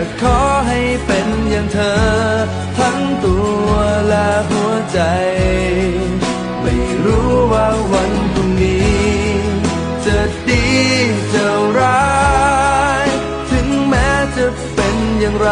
ากขอให้เป็นอย่างเธอ ทั้งตัวและหัวใจ ไม่รู้ว่าวันพรุ่งนี้ จะดีจะร้าย ถึงแม้จะเป็นอย่างไร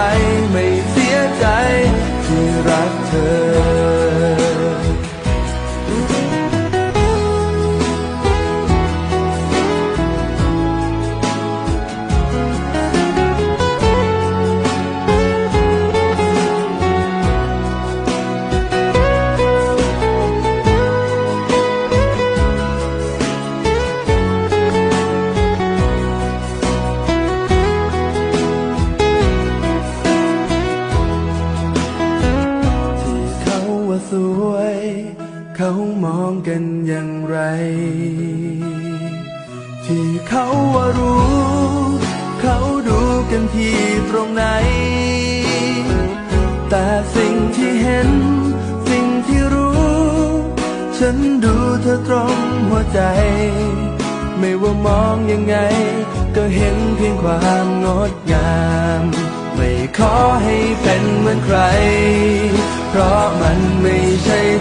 วย เขามองกันอย่างไร ที่เขาว่ารู้ เขาดูกันที่ตรงไหน แต่สิ่งที่เห็น สิ่งที่รู้ ฉันดูเธอตรงหัวใจ ไม่ว่ามองยังไง ก็เห็นเพียงความงดงาม ไม่ขอให้เป็นเหมือนใคร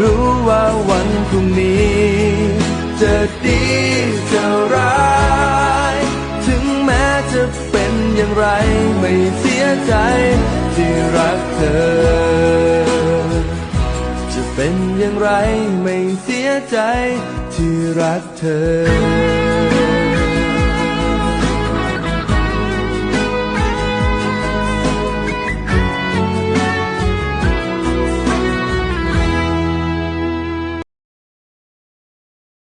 รู้ว่าวันพรุ่งนี้ จะดีจะร้าย ถึงแม้จะเป็นอย่างไรไม่เสียใจที่รักเธอ จะเป็นอย่างไรไม่เสียใจที่รักเธอ